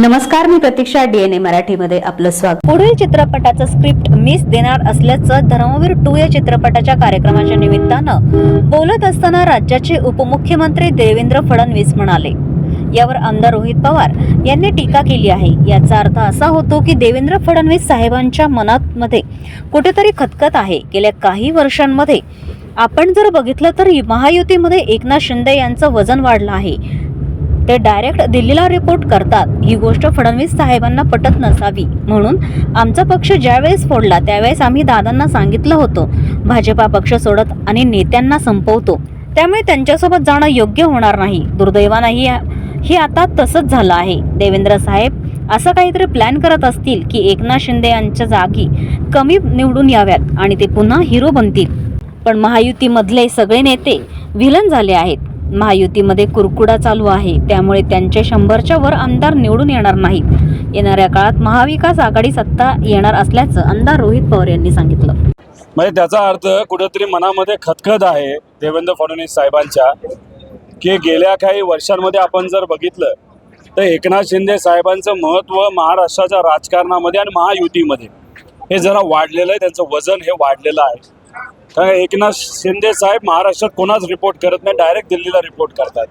नमस्कार मी प्रतीक्षा डीएनए मराठीमध्ये आपलं स्वागत. पुढील चित्रपटाचं स्क्रिप्ट मिस देणार असल्याचं धर्मवीर टू या चित्रपटाच्या कार्यक्रमाच्या निमित्तानं बोलत असताना राज्याचे उपमुख्यमंत्री देवेंद्र फडणवीस म्हणाले. यावर आमदार रोहित पवार यांनी टीका केली आहे. याचा अर्थ असा होतो की देवेंद्र फडणवीस साहेबांच्या मनात मध्ये कुठेतरी खतखत आहे. गेल्या काही वर्षांमध्ये आपण जर बघितलं तर महायुतीमध्ये एकनाथ शिंदे यांचं वजन वाढलं आहे. ते डायरेक्ट दिल्लीला रिपोर्ट करतात. ही गोष्ट फडणवीस साहेबांना पटत नसावी. म्हणून आमचा पक्ष ज्यावेळेस फोडला त्यावेळेस आम्ही दादांना सांगितलं होतं. भाजपा पक्ष सोडत आणि नेत्यांना संपवतो. त्यामुळे त्यांच्यासोबत जाणं योग्य होणार नाही. दुर्दैवानंही हे आता तसंच झालं आहे. देवेंद्र साहेब असं काहीतरी प्लॅन करत असतील की एकनाथ शिंदे यांच्या जागी कमी निवडून याव्यात आणि ते पुन्हा हिरो बनतील. पण महायुतीमधले सगळे नेते व्हिलन झाले आहेत. महायुतीमध्ये कुरकुडा चालू आहे. त्यामुळे त्यांचे शंभरच्या वर आमदार निवडून येणार नाहीत. येणाऱ्या काळात महाविकास आघाडी सत्ता येणार असल्याचं आमदार रोहित पवार यांनी सांगितलं. म्हणजे त्याचा अर्थ कुठेतरी मनामध्ये खतखत आहे देवेंद्र फडणवीस साहेबांच्या की गेल्या काही वर्षांमध्ये आपण जर बघितलं तर एकनाथ शिंदे साहेबांचं महत्त्व महाराष्ट्राच्या राजकारणामध्ये आणि महायुतीमध्ये हे जरा वाढलेलं आहे. त्यांचं वजन हे वाढलेलं आहे. काय एकनाथ शिंदे साहेब महाराष्ट्रात कोणाच रिपोर्ट करत नाही डायरेक्ट दिल्लीला रिपोर्ट करतात.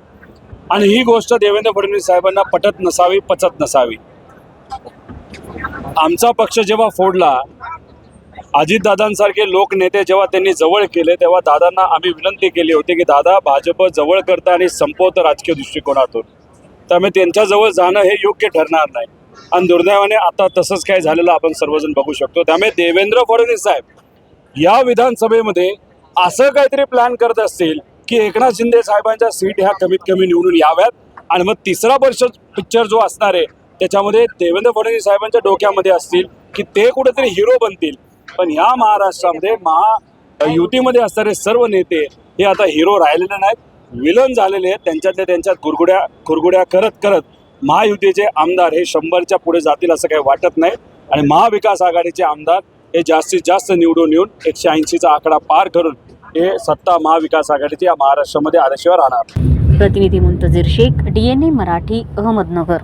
आणि ही गोष्ट देवेंद्र फडणवीस साहेबांना पटत नसावी पचत नसावी. आमचा पक्ष जेव्हा फोडला अजितदादांसारखे लोकनेते जेव्हा त्यांनी जवळ केले तेव्हा दादांना आम्ही विनंती केली होती की दादा भाजप जवळ करता आणि संपवतं राजकीय दृष्टिकोनातून. त्यामुळे त्यांच्याजवळ जाणं हे योग्य ठरणार नाही. आणि दुर्दैवाने आता तसंच काय झालेलं आपण सर्वजण बघू शकतो. त्यामुळे देवेंद्र फडणवीस साहेब या विधानसभेमध्ये असं काहीतरी प्लॅन करत असतील की एकनाथ शिंदे साहेबांच्या सीट ह्या कमीत कमी निवडून याव्यात. आणि मग तिसरा वर्ष पिक्चर जो असणार आहे त्याच्यामध्ये देवेंद्र फडणवीस साहेबांच्या डोक्यामध्ये असतील की ते कुठेतरी हिरो बनतील. पण ह्या महाराष्ट्रामध्ये महा युतीमध्ये असणारे सर्व नेते हे आता हिरो राहिलेले नाहीत. विलन झालेले आहेत. त्यांच्यातल्या त्यांच्यात गुरगुड्या गुरगुड्या करत करत महायुतीचे आमदार हे शंभरच्या पुढे जातील असं काही वाटत नाही. आणि महाविकास आघाडीचे आमदार हे जास्तीत जास्त निवडून येऊन एकशे ऐंशीचा आकडा पार करून हे सत्ता महाविकास आघाडीची या महाराष्ट्रामध्ये आल्याशिवाय राहणार. प्रतिनिधी मुंतजीर शेख डीएनए मराठी अहमदनगर.